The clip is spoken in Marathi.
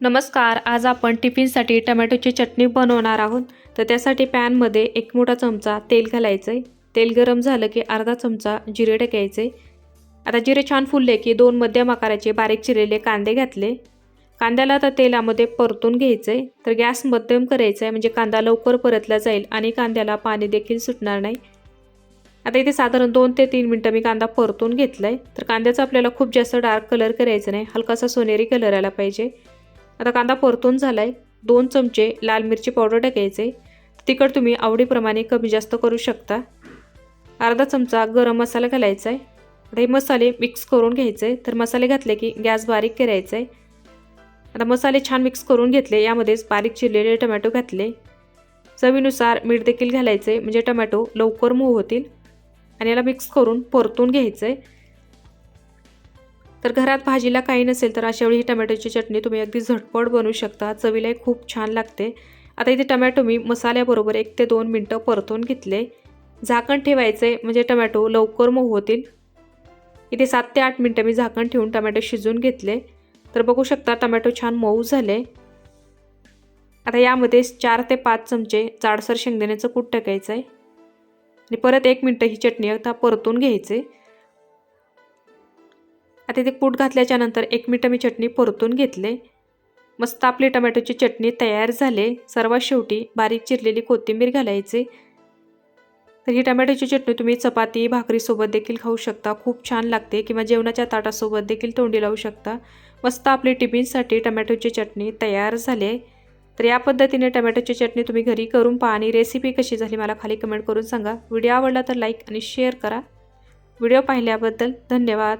नमस्कार आज आपण टिफिनसाठी टमॅटोची चटणी बनवणार आहोत. तर त्यासाठी पॅनमध्ये एक मोठा चमचा तेल घालायचं आहे तेल गरम झालं की अर्धा चमचा जिरे टाकायचे. आता जिरे छान फुलले की दोन मध्यम आकाराचे बारीक चिरलेले कांदे घातले. कांद्याला आता तेलामध्ये परतून घ्यायचं आहे तर गॅस मध्यम करायचा आहे म्हणजे कांदा लवकर परतला जाईल आणि कांद्याला पाणी देखील सुटणार नाही. आता इथे साधारण दोन ते तीन मिनटं मी कांदा परतून घेतला आहे तर कांद्याचा आपल्याला खूप जास्त डार्क कलर करायचा नाही. हलकासा सोनेरी कलर आला पाहिजे. आता कांदा परतून झाला आहे दोन चमचे लाल मिरची पावडर टाकायचे. तिखट तुम्ही आवडीप्रमाणे कमी जास्त करू शकता. अर्धा चमचा गरम मसाला घालायचा आहे आता हे मसाले मिक्स करून घ्यायचे तर मसाले घातले की गॅस बारीक करायचा आहे आता मसाले छान मिक्स करून घेतले. यामध्येच बारीक चिरलेले टमॅटो घातले. चवीनुसार मीठ देखील घालायचे म्हणजे टमॅटो लवकर मूव होतील. आणि याला मिक्स करून परतून घ्यायचं आहे तर घरात भाजीला काही नसेल तर अशा वेळी ही टमॅटोची चटणी तुम्ही अगदी झटपट बनवू शकता. चवीलाही खूप छान लागते. आता इथे टमॅटो मी मसाल्याबरोबर एक ते दोन मिनटं परतून घेतले. झाकण ठेवायचे म्हणजे टमॅटो लवकर मऊ होतील. इथे सात ते आठ मिनटं मी झाकण ठेवून टमॅटो शिजवून घेतले. तर बघू शकता टमॅटो छान मऊ झाले. आता यामध्ये चार ते पाच चमचे जाडसर शेंगदाण्याचं कूट टाकायचं आहे आणि परत एक मिनटं ही चटणी आता परतून घ्यायचे. आता ते कूट घातल्याच्यानंतर एक मिनटं मी चटणी परतून घेतले. मस्त आपली टमॅटोची चटणी तयार झाले. सर्वात शेवटी बारीक चिरलेली कोथिंबीर घालायची. तर ही टमॅटोची चटणी तुम्ही चपाती भाकरीसोबत देखील खाऊ शकता. खूप छान लागते किंवा जेवणाच्या ताटासोबत देखील तोंडी लावू शकता. मस्त आपली टिफिनसाठी टमॅटोची चटणी तयार झाली. तर या पद्धतीने टमॅटोची चटणी तुम्ही घरी करून पहा आणि रेसिपी कशी झाली मला खाली कमेंट करून सांगा. व्हिडिओ आवडला तर लाईक आणि शेअर करा. व्हिडिओ पाहिल्याबद्दल धन्यवाद.